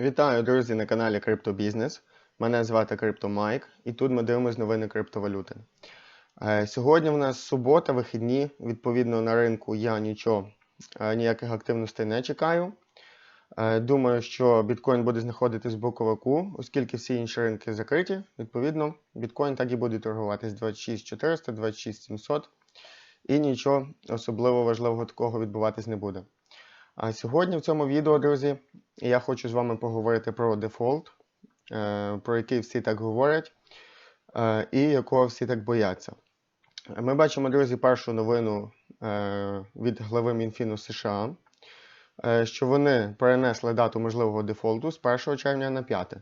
Вітаю, друзі, на каналі Криптобізнес. Мене звати CryptoMike, і тут ми дивимося новини криптовалюти. Е, Сьогодні в нас субота, вихідні. Відповідно, на ринку я нічого, е, ніяких активностей не чекаю. Е, Думаю, що біткоін буде знаходитись в боковику, оскільки всі інші ринки закриті. Відповідно, біткоін так і буде торгуватись 26400, 26700 і нічого особливо важливого такого відбуватись не буде. А сьогодні в цьому відео, друзі, я хочу з вами поговорити про дефолт, е, про який всі так говорять, е, і якого всі так бояться. Ми бачимо, друзі, першу новину е, від глави Мінфіну США, що вони перенесли дату можливого дефолту з 1 червня на 5.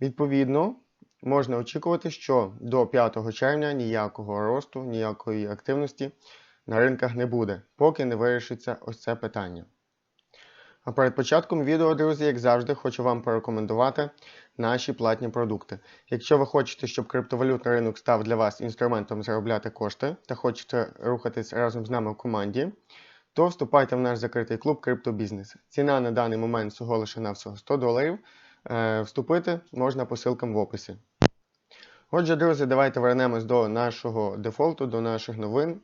Відповідно, можна очікувати, що до 5 червня ніякого росту, ніякої активності на ринках не буде, поки не вирішиться ось це питання. А перед початком відео, друзі, як завжди, хочу вам порекомендувати наші платні продукти. Якщо ви хочете, щоб криптовалютний ринок став для вас інструментом заробляти кошти та хочете рухатись разом з нами в команді, то вступайте в наш закритий клуб Криптобізнес. Ціна на даний момент всього лише на всього 100 доларів. Е, Вступити можна по ссылкам в описі. Отже, друзі, давайте вернемось до нашого дефолту, до наших новин.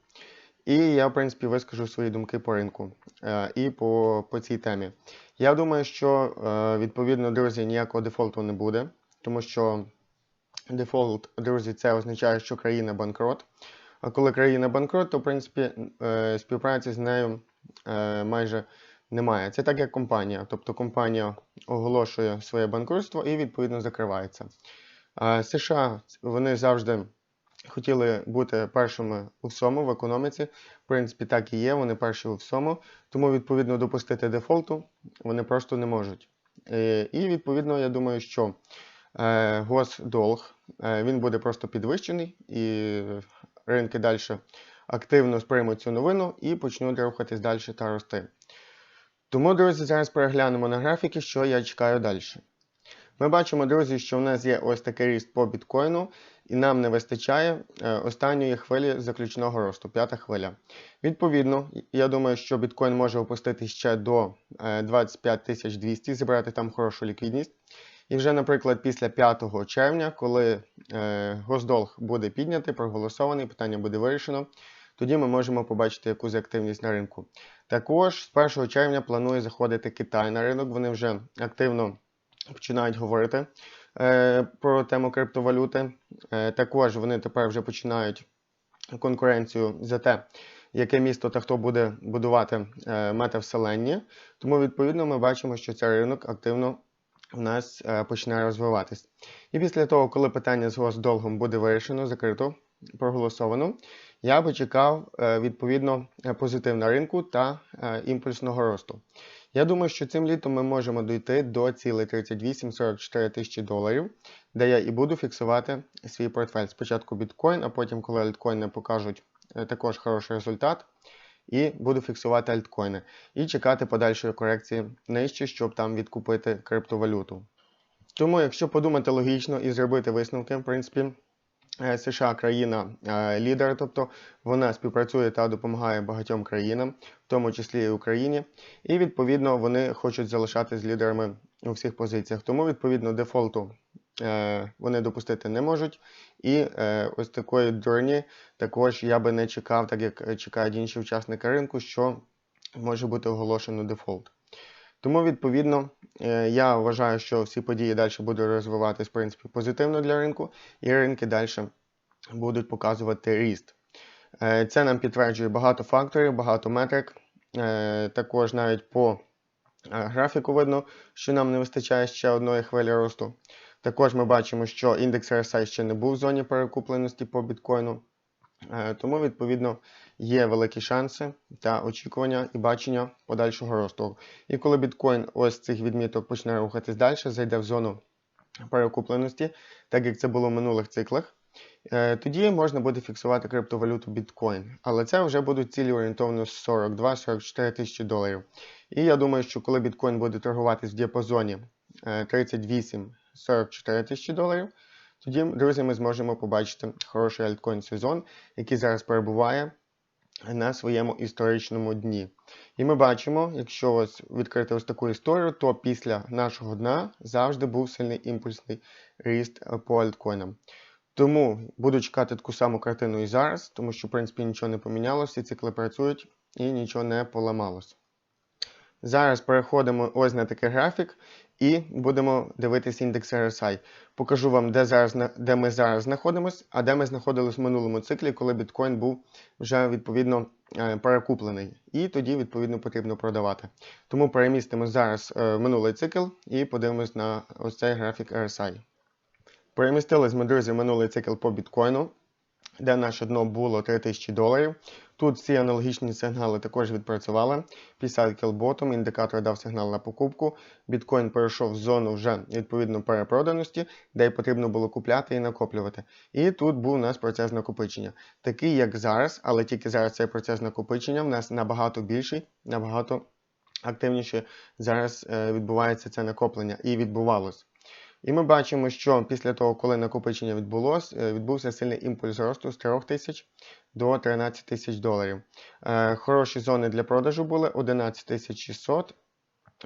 І я, в принципі, вискажу свої думки по ринку е, і по, по цій темі. Я думаю, що е, відповідно, друзі, ніякого дефолту не буде, тому що дефолт, друзі, це означає, що країна банкрот. А коли країна банкрот, то в принципі е, співпраці з нею майже немає. Це так як компанія. Тобто компанія оголошує своє банкрутство і відповідно закривається. США вони завжди хотіли бути першими у всьому в економіці. В принципі, так і є, вони перші у всьому. Тому, відповідно, допустити дефолту вони просто не можуть. Е, І, відповідно, я думаю, що е, госдолг е, він буде просто підвищений, і ринки далі активно сприймуть цю новину і почнуть рухатись далі та рости. Тому, друзі, зараз переглянемо на графіки, що я чекаю далі. Ми бачимо, друзі, що в нас є ось такий ріст по біткоїну, і нам не вистачає е, останньої хвилі заключного росту, п'ята хвиля. Відповідно, я думаю, що біткоін може опустити ще до е, 25 200, зібрати там хорошу ліквідність. І вже, наприклад, після 5 червня, коли е, госдолг буде піднятий, проголосований, питання буде вирішено, тоді ми можемо побачити якусь активність на ринку. Також з 1 червня планує заходити Китай на ринок. Вони вже активно починають говорити е, про тему криптовалюти. Е, також вони тепер вже починають конкуренцію за те, яке місто та хто буде будувати е, метавселенні. Тому, відповідно, ми бачимо, що цей ринок активно у нас е, починає розвиватись. І після того, коли питання з госдолгом буде вирішено, закрито, проголосовано, я би чекав е, відповідно е, позитив на ринку та е, імпульсного росту. Я думаю, що цим літом ми можемо дійти до цілей 38-44 тисячі доларів, де я і буду фіксувати свій портфель. Спочатку біткоін, а потім, коли альткоїни покажуть е, також хороший результат, і буду фіксувати альткоїни. І чекати подальшої корекції нижче, щоб там відкупити криптовалюту. Тому, якщо подумати логічно і зробити висновки, в принципі, США країна е, лідер, тобто вона співпрацює та допомагає багатьом країнам, в тому числі і Україні, і відповідно вони хочуть залишатись лідерами у всіх позиціях. Тому, відповідно, дефолту е, вони допустити не можуть. І е, ось такої дурні також я би не чекав, так як е, чекають інші учасники ринку, що може бути оголошено дефолт. Тому, відповідно, е, я вважаю, що всі події далі будуть розвиватись в принципі позитивно для ринку, і ринки далі будуть показувати ріст. Е, Це нам підтверджує багато факторів, багато метрик. Е, Також навіть по е, графіку видно, що нам не вистачає ще одної хвилі росту. Також ми бачимо, що індекс RSI ще не був в зоні перекупленості по біткоїну. Е, Тому, відповідно, є великі шанси та очікування і бачення подальшого росту. І коли біткоін ось цих відміток почне рухатись далі, зайде в зону перекупленості, так як це було в минулих циклах, е, тоді можна буде фіксувати криптовалюту біткоін. Але це вже будуть цілі орієнтовно 42-44 тисячі доларів. І я думаю, що коли біткоін буде торгуватись в діапазоні е, 38-44 тисячі доларів, тоді, друзі, ми зможемо побачити хороший альткоін сезон, який зараз перебуває на своєму історичному дні. І ми бачимо, якщо ось відкрити ось таку історію, то після нашого дна завжди був сильний імпульсний ріст по альткоїнам. Тому буду чекати таку саму картину і зараз, тому що, в принципі, нічого не помінялося, всі цикли працюють і нічого не поламалося. Зараз переходимо ось на такий графік і будемо дивитися індекс RSI. Покажу вам, де, зараз, де ми зараз знаходимося, а де ми знаходились в минулому циклі, коли біткоін був вже відповідно е, перекуплений. І тоді, відповідно, потрібно продавати. Тому перемістимо зараз е, минулий цикл і подивимось на ось цей графік RSI. Перемістились ми, друзі, минулий цикл по біткоїну, де наше дно було 3000 доларів. Тут всі аналогічні сигнали також відпрацювали. Після бottom індикатор дав сигнал на покупку. Біткоін перейшов в зону вже відповідно перепроданості, де й потрібно було купляти і накоплювати. І тут був у нас процес накопичення. Такий, як зараз, але тільки зараз цей процес накопичення в нас набагато більший, набагато активніше зараз е, відбувається це накоплення і відбувалось. І ми бачимо, що після того, коли накопичення відбулось, е, відбувся сильний імпульс росту з 3 тисяч до 13 тисяч доларів. Е, Хороші зони для продажу були 11 600,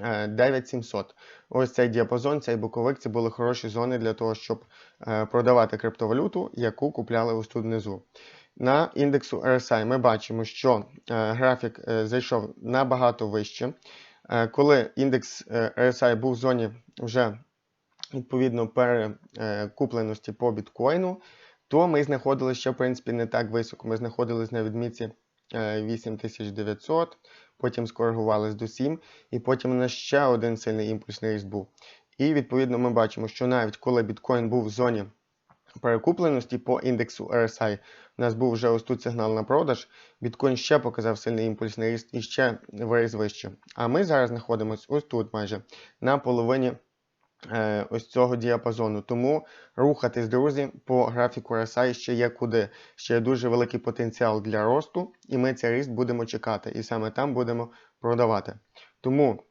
е, 9700. Ось цей діапазон, цей боковик це були хороші зони для того, щоб е, продавати криптовалюту, яку купляли ось тут внизу. На індексу RSI ми бачимо, що графік зайшов набагато вище. Коли індекс RSI був в зоні вже відповідно перекупленості по біткоїну, то ми знаходилися ще, в принципі, не так високо. Ми знаходились на відмітці е, 8900, потім скоригувались до 7, і потім у нас ще один сильний імпульсний ріст був. І відповідно ми бачимо, що навіть коли біткоін був в зоні перекупленості по індексу RSI, у нас був вже ось тут сигнал на продаж, біткоін ще показав сильний імпульсний ріст і ще виріс вище. А ми зараз знаходимося ось тут майже на половині е, ось цього діапазону. Тому рухатись, друзі, по графіку RSI ще є куди. Ще є дуже великий потенціал для росту, і ми цей ріст будемо чекати. І саме там будемо продавати. Тому,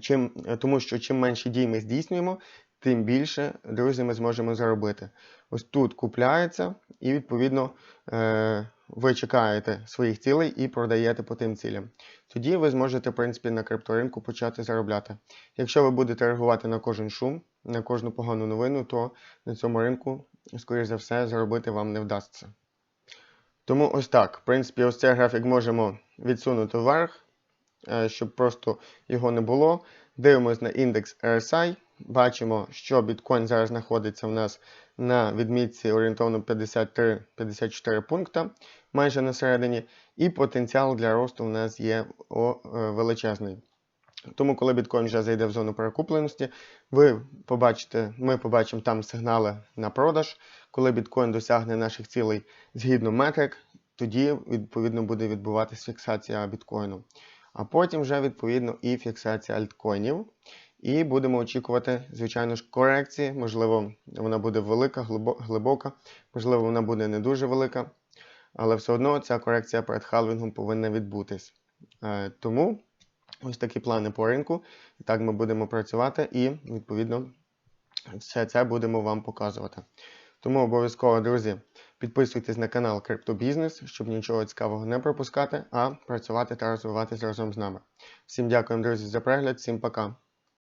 чим, тому що чим менше дій ми здійснюємо, тим більше, друзі, ми зможемо заробити. Ось тут купляється, і відповідно е, ви чекаєте своїх цілей і продаєте по тим цілям. Тоді ви зможете, в принципі, на крипторинку почати заробляти. Якщо ви будете реагувати на кожен шум, на кожну погану новину, то на цьому ринку, скоріш за все, заробити вам не вдасться. Тому ось так. В принципі, ось цей графік можемо відсунути вверх, е, щоб просто його не було. Дивимось на індекс RSI. Бачимо, що біткоін зараз знаходиться в нас на відмітці орієнтовно 53-54 пункта, майже на середині, і потенціал для росту в нас є е, величезний. Тому, коли біткоін вже зайде в зону перекупленості, ви побачите, ми побачимо там сигнали на продаж. Коли біткоін досягне наших цілей згідно метрик, тоді відповідно буде відбуватися фіксація біткоїну. А потім вже відповідно і фіксація альткоїнів. І будемо очікувати, звичайно ж, корекції. Можливо, вона буде велика, глибока, можливо, вона буде не дуже велика. Але все одно ця корекція перед халвінгом повинна відбутись. Е, Тому ось такі плани по ринку. Так ми будемо працювати і, відповідно, все це будемо вам показувати. Тому обов'язково, друзі, підписуйтесь на канал Криптобізнес, щоб нічого цікавого не пропускати, а працювати та розвиватися разом з нами. Всім дякуємо, друзі, за перегляд, всім пока.